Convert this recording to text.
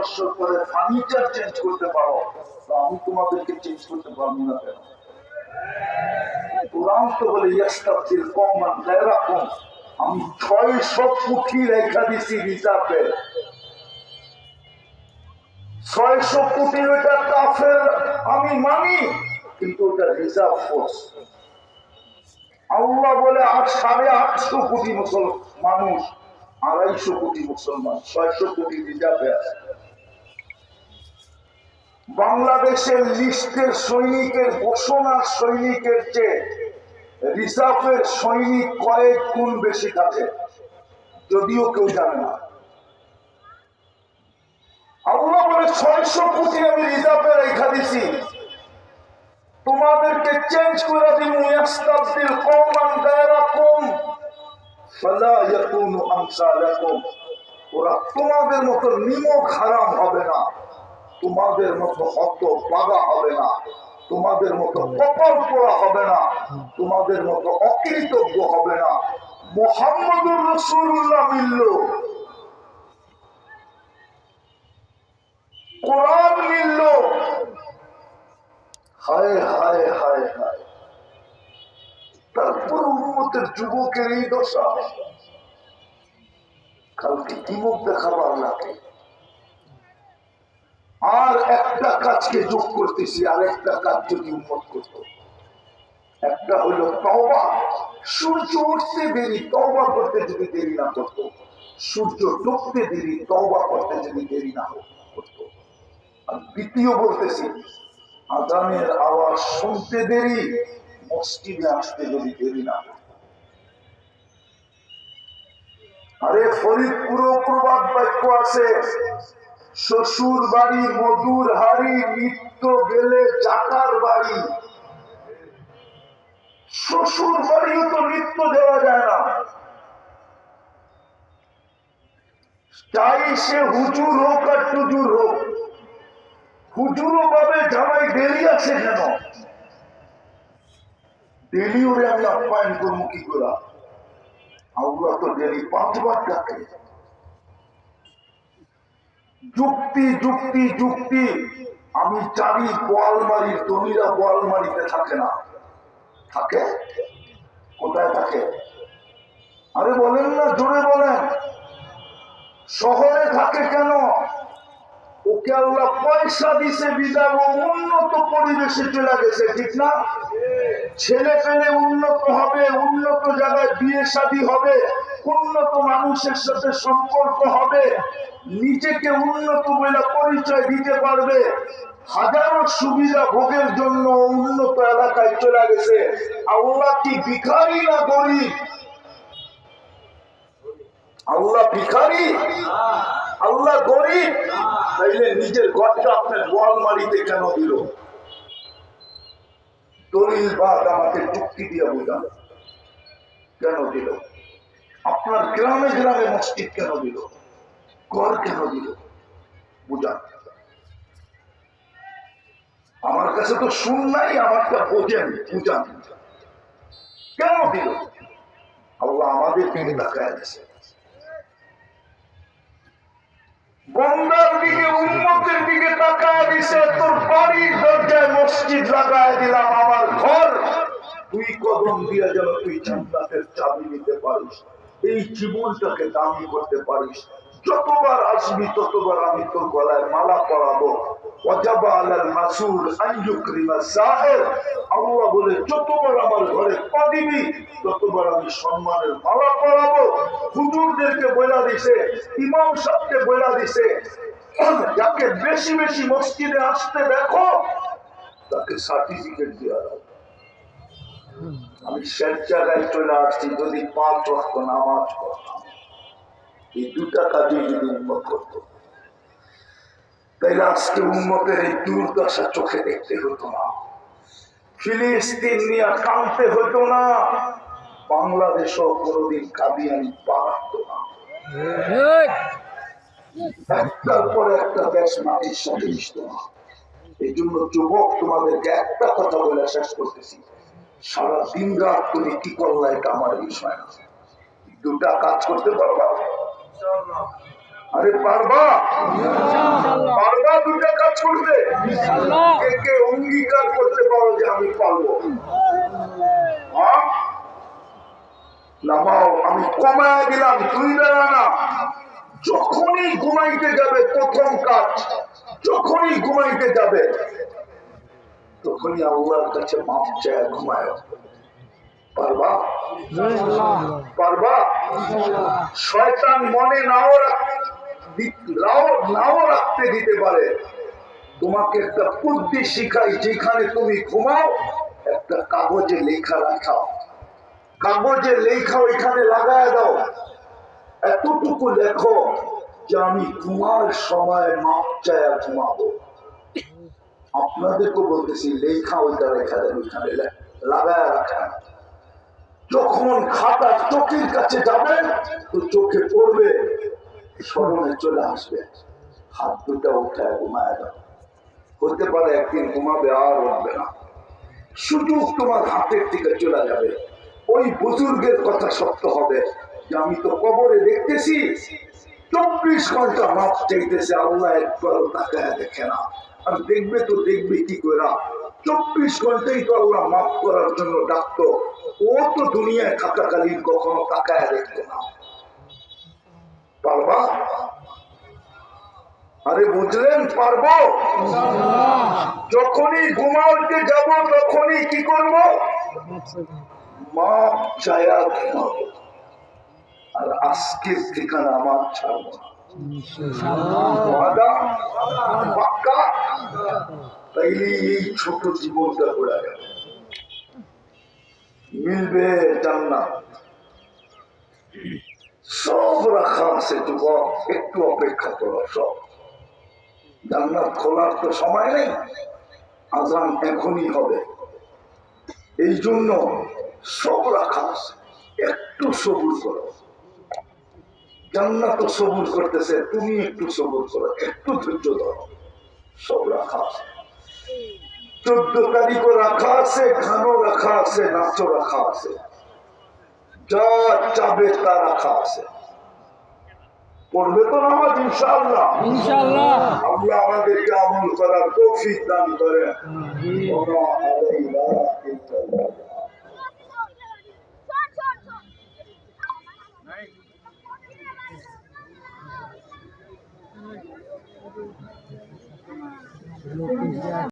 বছর পরে furniture change করতে পারো আমি তোমাদেরকে চেঞ্জ করতে পারব না কেন? আমি মানি, কিন্তু ওটা আল্লাহ বলে আট সাড়ে আটশো কোটি মুসলমান মানুষ আড়াইশো কোটি মুসলমান, ছয়শো কোটি রিজার্ভে আছে। বাংলাদেশের লিস্টের সৈনিকের ঘোষণার সৈনিকের চেয়ে রিজার্ভের সৈনিক কয়েক গুণ বেশি থাকে যদিও কেউ জানে না। আল্লাহ বলে, ছয়শো কোটি আমি রিজার্ভে রেখা দিছি। তোমাদেরকে চেঞ্জ করে দিব ইয়াস্তাবদিল কওমান গায়রাকুম ফালা ইয়াকুনু আমসালাকুম। ওরা তোমাদের মতো নিমক হারাম হবে না। তোমাদের মতো হত পাগা হবে না। তোমাদের মতো কপাল পোড়া হবে না। তোমাদের মতো অকৃতজ্ঞ হবে না। মোহাম্মদুর রসুল্লাহ মিলল। কোরআন মিলল। হায় হায় হায় হায়। তারপর উন্মতের যুবকের এই দশা। কালকে কি মুখ দেখাবার লাগে? আর একটা কাজকে যোগ করতেছি, আর একটা কাজ যদি উন্মত করত। একটা হলো তওবা। সূর্য উঠতে দেরি, তওবা করতে যদি দেরি না করত। সূর্য ডুবতে দেরি, তওবা করতে যদি দেরি না আর দ্বিতীয় বলতেছি, আজানের আওয়াজ শুনতে দেরি, মসজিদে আসতে যদি দেরি না করত। আরে ফরিদপুর প্রবাদ বাক্য আছে। শ্বশুর বাড়ি, মধুর হাড়ি, নিত্য গেলে চাকার বাড়ি। শ্বশুর বাড়িও তো নিত্য দেওয়া যায় না। চাই সে হুজুর হোক আর টুজুর হোক, হুজুরও পাবে জামাই দেরি আছে কেন ডেলি ওরে আমি আপ্যায়ন করব কি করে? আল্লাহ তো ডেলি পাঁচবার ডাকে। যুক্তি যুক্তি যুক্তি। আমি জানি বোয়ালমারির জমিরা বোয়ালমারিতে থাকে না। থাকে? কোথায় থাকে? আরে বলেন না, জোরে বলেন। শহরে থাকে কেন? ওকে আল্লাহ পয়সা দিছে বিদায় উন্নত পরিবেশে চলে গেছে, ঠিক না? ছেলে পেলে উন্নত হবে, উন্নত জায়গায় বিয়ে শাদী হবে। উন্নত মানুষের সাথে সম্পর্ক হবে। নিজেকে উন্নত বলে পরিচয় দিতে পারবে। হাজারো সুবিধা ভোগের জন্য উন্নত এলাকায় চলে গেছে। আল্লাহ কি ভিখারি না গরিব? আল্লাহ ভিখারি? আল্লাহ গরিব? তাইলে নিজের ঘরটা আপনার গোয়ালমারিতে কেন দিল? দলিল বাদ আমাকে চুক্তি দিয়ে বোঝান। কেন দিল? আপনার গ্রামে গ্রামে মসজিদ কেন দিল? ঘর কেন দিল? বুঝান। আমার কাছে তো শুন নাই, আমারটা বোঝেন, বুঝান। কেন দিল? আল্লাহ আমাদের দিকে তাকায় দিছে। বন্দার দিকে উন্মতের দিকে তাকায় দিছে, তোর বাড়ির দরজায় মসজিদ লাগায় দিলাম, আমার ঘর। তুই কদম দিয়ে যেন তুই জান্নাতের চাবি নিতে পারিস এই জীবনটাকে দামি করতে পারিস। যতবার আসবি, ততবার আমি তোর গলায় মালা পরাবো। ওয়াজাবা আলাল মাসুল আন ইউকরিমা সাহেব আল্লাহ বলে, যতবার আমার ঘরে পা দিবি, ততবার আমি সম্মানের মালা পরাবো। হুজুরদেরকে বইলা দিছে, ইমাম সাহেবকে বইলা দিছে, যাকে বেশি বেশি মসজিদে আসতে দেখো, তাকে সার্টিফিকেট দেওয়া আমি স্বেচ্ছাগায় চলে আসছি, যদি পাঁচ রক্ত নামাজ পড়তাম। এই দুটা কাজে যদি উন্নত করতো। তাইলে আজকে উন্মতের এই দুর্দশা চোখে দেখতে হতো না। ফিলিস্তিন নিয়ে কাঁদতে হতো না। কোনোদিন পারাতো না। একটার একটা দেশ সাথে মিশত না। এই জন্য যুবক, তোমাদেরকে একটা কথা বলে শেষ করতেছি। সারা দিন রাত তুমি কি করলা, এটা আমার বিষয় না। দুটা কাজ করতে পারবা? আরে পারবা? পারবা দুটা কাজ করতে? কে কে অঙ্গীকার করতে পারো যে আমি পারব? হ্যাঁ? নামাও, আমি কমায় দিলাম, তুই বেলা না। যখনই ঘুমাইতে যাবে প্রথম কাজ, যখনই ঘুমাইতে যাবে তখনই আল্লাহর কাছে মাপ চায়, ঘুমায়। পারবা? পারবা? শয়তান মনে নাও নাও রাখতে দিতে পারে। তোমাকে একটা বুদ্ধি শিখাই, যেখানে তুমি ঘুমাও, একটা কাগজে লেখা রাখাও। কাগজে লেখা ওইখানে লাগায় দাও। এতটুকু লেখো যে আমি ঘুমার সময় মাপ চায়া ঘুমাবো। আপনাদেরকে বলতেছি, লেখা ওইটা রেখা দেন ওইখানে লাগায় রাখেন যখন খাতা চোখের কাছে যাবে, তো চোখে পড়বে, স্মরণে চলে আসবে। হাত দুটা উঠায় ঘুমায় দাও। হতে পারে একদিন ঘুমাবে, আর উঠবে না। সুযোগ তোমার হাতের থেকে চলে যাবে। ওই বুজুর্গের কথা সত্য হবে যে আমি তো কবরে দেখতেছি, চব্বিশ ঘণ্টা মাপ চাইতেছে, আল্লাহ একবারও তাকায় দেখে না। আর দেখবে তো দেখবে কি করে চব্বিশ ঘন্টাই তো আল্লাহ মাফ করার জন্য ডাকতো। ও তো দুনিয়ায় থাকাকালীন কখনো তাকায় দেখতো না। পারবা? আরে বুঝলেন, পারব? যখনই ঘুমাতে যাব, তখনই কি করব? মাপ চায়া আর আজকের ঠিকানা আমার ছাড়বো না? তাইলে এই ছোট জীবনটা যাবে মিলবে সব রাখা আছে একটু অপেক্ষা করো সব জান্নাত খোলার তো সময় নেই আজান এখনই হবে এই জন্য সব রাখা আছে একটু সবুর করো জান্নাত তো সবুর করতেছে তুমি একটু সবুর করো একটু ধৈর্য ধরো। সব রাখা আছে। চোদ্দ তারিখও রাখা আছে খানো রাখা আছে নাচও রাখা আছে। যা চাবে তা রাখা আছে। পড়বে তো নামাজ ইনশাআল্লাহ। ইনশাআল্লাহ। আল্লাহ আমাদেরকে আমল করার তৌফিক দান করে ওমা আলাইনা ইল্লা Buku.